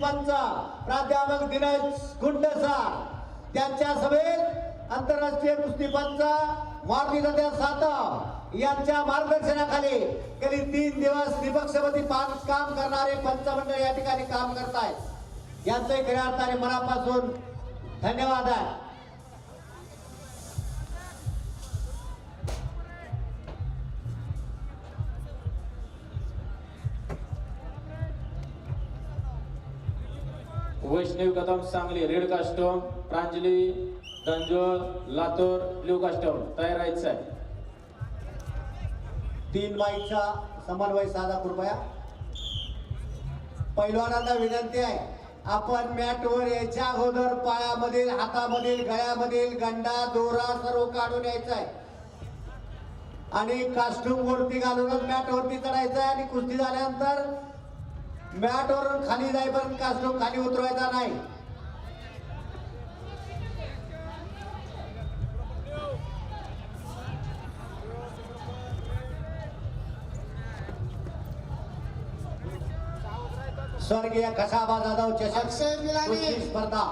प्राध्यापक दिनेश गुंडसा त्यांच्या सभेत आंतरराष्ट्रीय कुस्ती पंचा मारुती सातव यांच्या मार्गदर्शनाखाली गेली तीन दिवस निपक्षपती पाच काम करणारे पंचमंडळ या ठिकाणी काम करतायत. यांचे खऱ्या अर्थाने मनापासून धन्यवाद आहे. Vaishnavi Kadam Sangli red costume Pranjali Danjor Latur blue costume तयार राहायचं आहे तीन बाईचा समन्वय साधा कृपया. पैलवानांना विनंती आहे आपण मॅटवर यायच्या अगोदर पायामधील हातामधील गळ्यामधील गंडा दोरा सर्व काढून यायचा आहे. आणि कास्ट्यूम वरती घालूनच मॅटवरती चढायचं आहे आणि कुस्ती झाल्यानंतर मॅट वरून खाली जाईपर्यंत कास्ट्यूम खाली उतरवायचा नाही? स्वर्गीय कसाबा जाधव चषक स्पर्धा.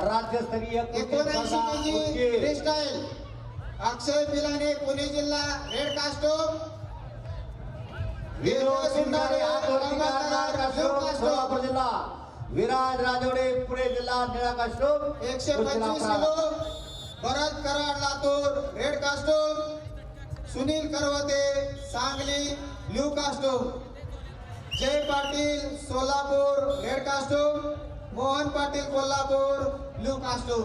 राज्यस्तरीय एकोणऐंशी अक्षय पिलाने पुणे जिल्हा रेड कास्टोम जिल्हा विराज राजवडे पुणे जिल्हा निळा कास्टोम एकशे पंचवीस. Kilo. Bharat Karad Latur red costume Sunil Karvate Sangli blue costume Jay Patil Solapur red costume Mohan Patil Kolhapur blue costume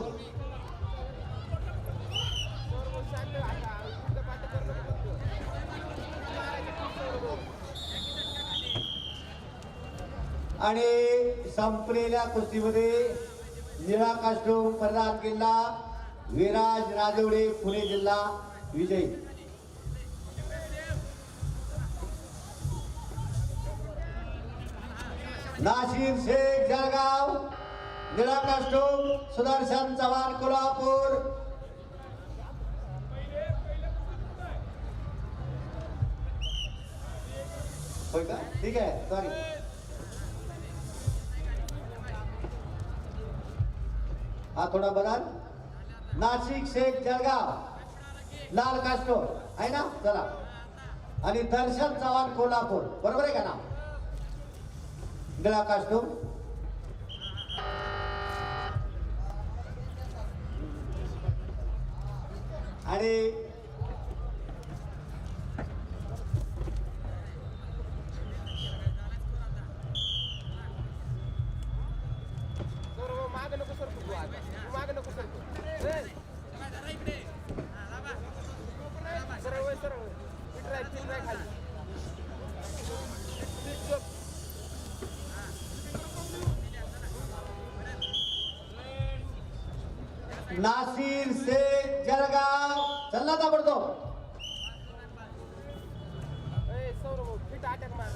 आणि संपलेल्या कुस्तीमध्ये निळा काष्टो प्रल्हाद किल्ला विराज राजवडे पुणे जिल्हा विजयी. नाशिक शेख जळगाव निळा सुदर्शन चव्हाण कोल्हापूर. ठीक आहे सॉरी हा थोडा बदल. नाशिक शेख जळगाव. लाल कास्टो आहे ना? चला. आणि दर्शन चव्हाण कोल्हापूर. बरोबर आहे का ना गळा कास्टो आणि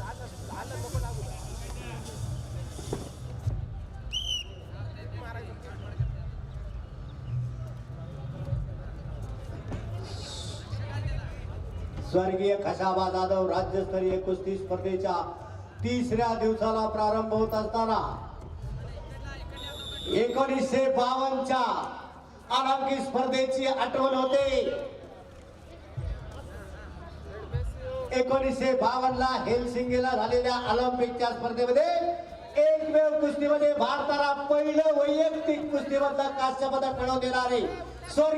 आता आलं नको लागू. मारायचं स्वर्गीय खशाबा जाधव राज्यस्तरीय कुस्ती स्पर्धेच्या तिसऱ्या दिवसाला प्रारंभ होत असताना एकोणीसशे बावन्नच्या ऑलिम्पिक स्पर्धेची आठवण होते. एकोणीसशे बावन्न ला हेलसिंगीला झालेल्या ऑलिम्पिकच्या स्पर्धेमध्ये एकमेव कुस्तीमध्ये भारताला पहिलं वैयक्तिक कुस्तीमधलं कांस्य पदक मिळवून देणारे स्वर्गीय